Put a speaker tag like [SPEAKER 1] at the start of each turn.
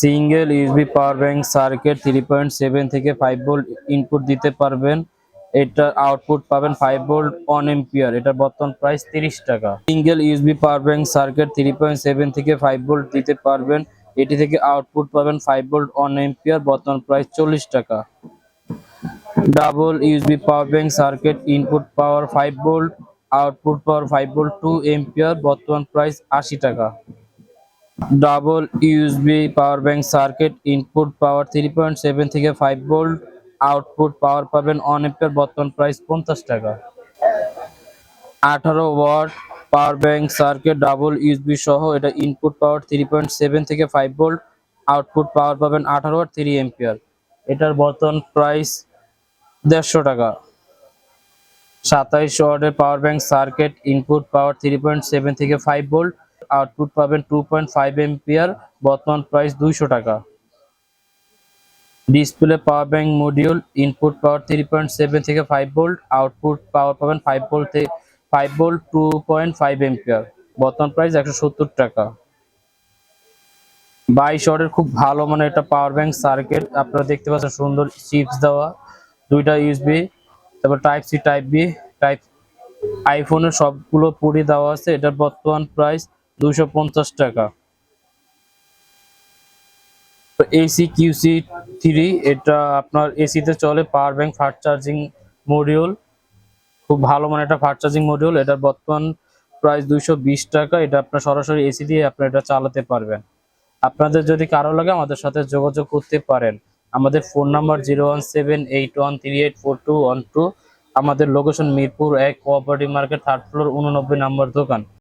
[SPEAKER 1] Single USB power bank circuit three point seven থেকে five volt input দিতে পারবেন। এটার আউটপুট পাবেন ফাইভ ভোল্ট অন এম্পিয়ার এটার বর্তমান প্রাইস তিরিশ টাকা। Single USB power bank circuit three point seven থেকে ফাইভ ভোল্ট দিতে পারবেন। এটি থেকে আউটপুট পাবেন ফাইভ ভোল্ট অন এম্পিয়ার বর্তমান প্রাইস চল্লিশ টাকা। Double USB power bank circuit input power five volt output power five volt two ampere বর্তমান প্রাইস আশি টাকা। Double USB power bank circuit, input power three point seven থেকে five volt output power পাবেন one ampere বর্তমান price পঞ্চাশ টাকা। আঠারো watt power bank circuit, double USB সহ এটা input power three point seven থেকে ফাইভ ভোল্ট আউটপুট পাওয়ার পাবেন আঠারো ওয়াট থ্রি এম্পিয়ার এটার বর্তমান প্রাইস দেড়শো টাকা। সাতাইশ ওয়াটের power bank circuit, input power three point seven থেকে ফাইভ ভোল্ট আউটপুট পাবেন টু পয়েন্ট ফাইভ এম্পিয়ার বর্তমান প্রাইস দুইশো টাকা। Display power bank module input power three point seven থেকে ফাইভ ভোল্ট আউটপুট পাওয়ার পাবেন ফাইভ ভোল্ট থেকে five volt two point five ampere বর্তমান price একশো সত্তর টাকা। বাইশ ওয়াটের খুব ভালো মানে এটা পাওয়ার ব্যাংক সার্কিট আপনারা দেখতে পাচ্ছেন সুন্দর চিপস দেওয়া, দুইটা ইউএসবি তারপর type C type B type আইফোনের সবগুলো পুরি দেওয়া আছে, এটার বর্তমান প্রাইস দুশো পঞ্চাশ টাকা। এসি কিউসি থ্রি এটা আপনার এসিতে চলে power bank fast charging module খুব ভালো মানে একটা ফাস্ট চার্জিং মডিউল এটার বর্তমান প্রাইস দুইশো বিশ টাকা। এটা আপনার সরাসরি এসি দিয়ে আপনার এটা চালাতে পারবেন। আপনাদের যদি কারও লাগে, আমাদের সাথে যোগাযোগ করতে পারেন। আমাদের phone number zero one seven eight one three eight four two one two আমাদের লোকেশন মিরপুর এক কোঅপারেটিভ মার্কেট থার্ড ফ্লোর উননব্বই নম্বর দোকান।